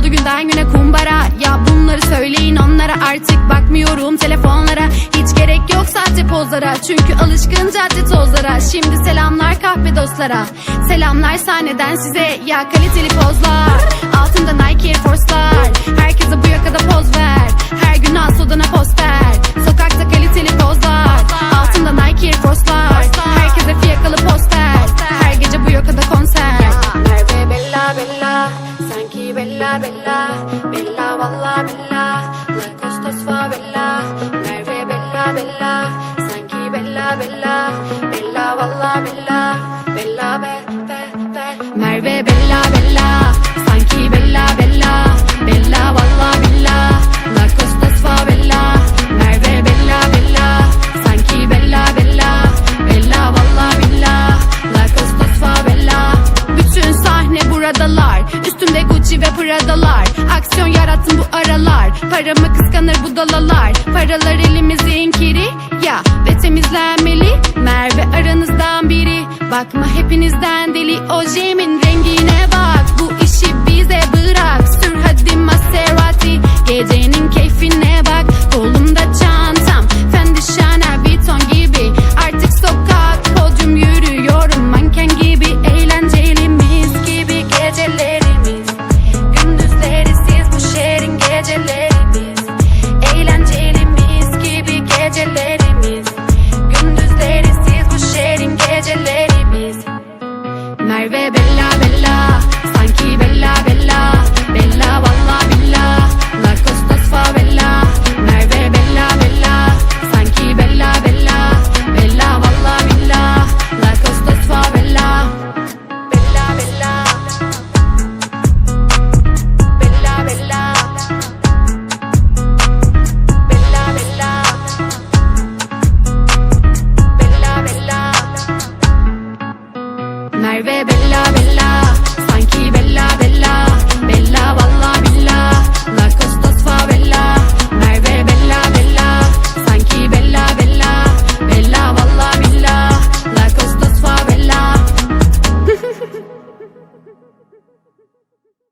oldu günden güne kumbara. Ya bunları söyleyin onlara artık bakmıyorum telefonlara. Hiç gerek yok sahte pozlara Çünkü alışkın cadde tozlara. Şimdi selamlar kahpe dostlara Selamlar sahneden size. Ya kaliteli pozlar Altında Nike billah Billah valla billah Like Mustafa billah Merve billah billah Sanki billah billah Billah valla billah Billah be be be Merve billah ve Prada'lar Aksiyon yarattım bu aralar. Paramı kıskanır bu dalalar Paralar elimizin kiri Ya ve temizlenmeli. Merve aranızdan biri. Bakma hepinizden deli. Ojemin rengine bak. Bu işi bize bırak Marvel Merve Bella